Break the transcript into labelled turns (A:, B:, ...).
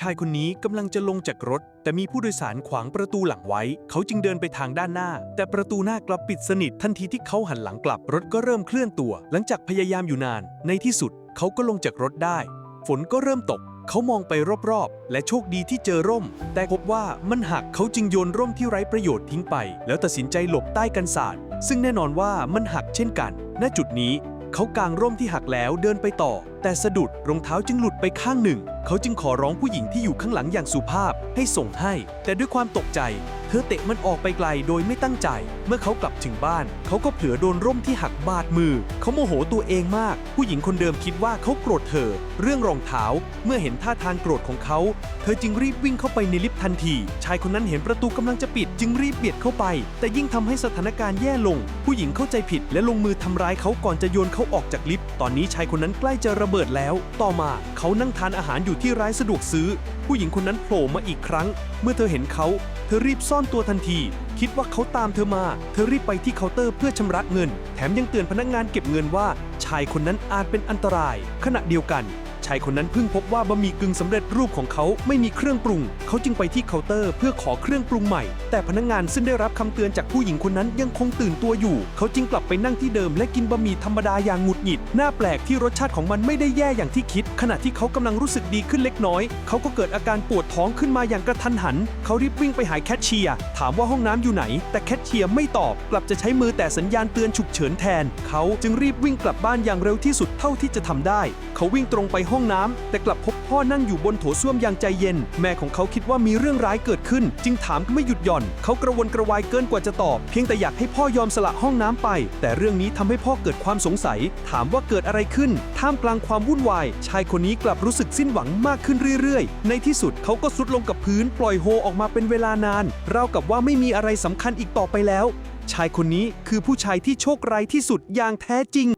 A: ชายคนนี้กำลังจะลงจากรถ แต่มีผู้โดยสารขวางประตูหลังไว้ เขาจึงเดินไปทางด้านหน้า แต่ประตูหน้ากลับปิดสนิททันทีที่เขาหันหลังกลับรถก็เริ่มเคลื่อนตัว หลังจากพยายามอยู่นาน ในที่สุดเขาก็ลงจากรถได้ ฝนก็เริ่มตก เขามองไปรอบๆ และโชคดีที่เจอร่ม แต่พบว่ามันหักเขาจึงโยนร่มที่ไร้ประโยชน์ทิ้งไป แล้วตัดสินใจหลบใต้กันศาสตร์ซึ่งแน่นอนว่ามันหักเช่นกัน ณจุดนี้ เขากางร่มที่หักแล้วเดินไปต่อ แต่สะดุดรองเท้าจึงหลุดไปข้างหนึ่ง เขาจึงขอร้องผู้หญิงที่อยู่ข้างหลังอย่างสุภาพให้ส่งให้ แต่ด้วยความตกใจ เธอเตะมันออกไปไกลโดยไม่ตั้งใจ เมื่อเขากลับถึงบ้าน เขาก็เผลอโดนร่มที่หักบาดมือ เขาโมโหตัวเองมาก ผู้หญิงคนเดิมคิดว่าเขาโกรธเธอ เรื่องรองเท้า เมื่อเห็นท่าทางโกรธของเขา เธอจึงรีบวิ่งเข้าไปในลิฟต์ทันที ชายคนนั้นเห็นประตูกำลังจะปิด จึงรีบเบียดเข้าไป แต่ยิ่งทำให้สถานการณ์แย่ลง ผู้หญิงเข้าใจผิดและลงมือทำร้ายเขาก่อนจะโยนเขาออกจากลิฟต์ ตอนนี้ชายคนนั้นใกล้จะระเบิดแล้ว ต่อมาเขานั่งทานอาหารอยู่ที่ร้านสะดวกซื้อ ผู้หญิงคนนั้นโผล่มาอีกครั้ง เมื่อเธอเห็นเขา เธอรีบซ่อนตัวทันที คิดว่าเขาตามเธอมา เธอรีบไปที่เคาน์เตอร์เพื่อชำระเงิน แถมยังเตือนพนักงานเก็บเงินว่า ชายคนนั้นอาจเป็นอันตราย ขณะเดียวกันายคนนั้นเพิ่งพบว่าบะหมี่กึ่งสำเร็จรูปของเขาไม่มีเครื่องปรุง เขาจึงไปที่เคาน์เตอร์เพื่อขอเครื่องปรุงใหม่ แต่พนักงานซึ่งได้รับคำเตือนจากผู้หญิงคนนั้นยังคงตื่นตัวอยู่ เขาจึงกลับไปนั่งที่เดิมและกินบะหมี่ธรรมดาอย่างหงุดหงิดน่าแปลกที่รสชาติของมันไม่ได้แย่อย่างที่คิด ขณะที่เขากำลังรู้สึกดีขึ้นเล็กน้อย เขาก็เกิดอาการปวดท้องขึ้นมาอย่างกระทันหัน เขารีบวิ่งไปหาแคชเชียร์ถามว่าห้องน้ำอยู่ไหน แต่แคชเชียร์ไม่ตอบ กลับจะใช้มือแต่สัญญาณเตือนฉุกเฉินแทน เขาจึงรีบวิ่งกลับบ้านอย่างเร็วที่สุดเท่าที่จะทำได้ เขาวิ่งตรงไปห้องน้ำแต่กลับพบพ่อนั่งอยู่บนโถส้วมอย่างใจเย็น แม่ของเขาคิดว่ามีเรื่องร้ายเกิดขึ้น จึงถามก็ไม่หยุดหย่อน เขากระวนกระวายเกินกว่าจะตอบ เพียงแต่อยากให้พ่อยอมสละห้องน้ำไป แต่เรื่องนี้ทำให้พ่อเกิดความสงสัย ถามว่าเกิดอะไรขึ้น ท่ามกลางความวุ่นวาย ชายคนนี้กลับรู้สึกสิ้นหวังมากขึ้นเรื่อยๆ ในที่สุดเขาก็สุดลงกับพื้นปล่อยโฮออกมาเป็นเวลานาน ราวกับว่าไม่มีอะไรสำคัญอีกต่อไปแล้ว ชายคนนี้คือผู้ชายที่โชคร้ายที่สุดอย่างแท้จริง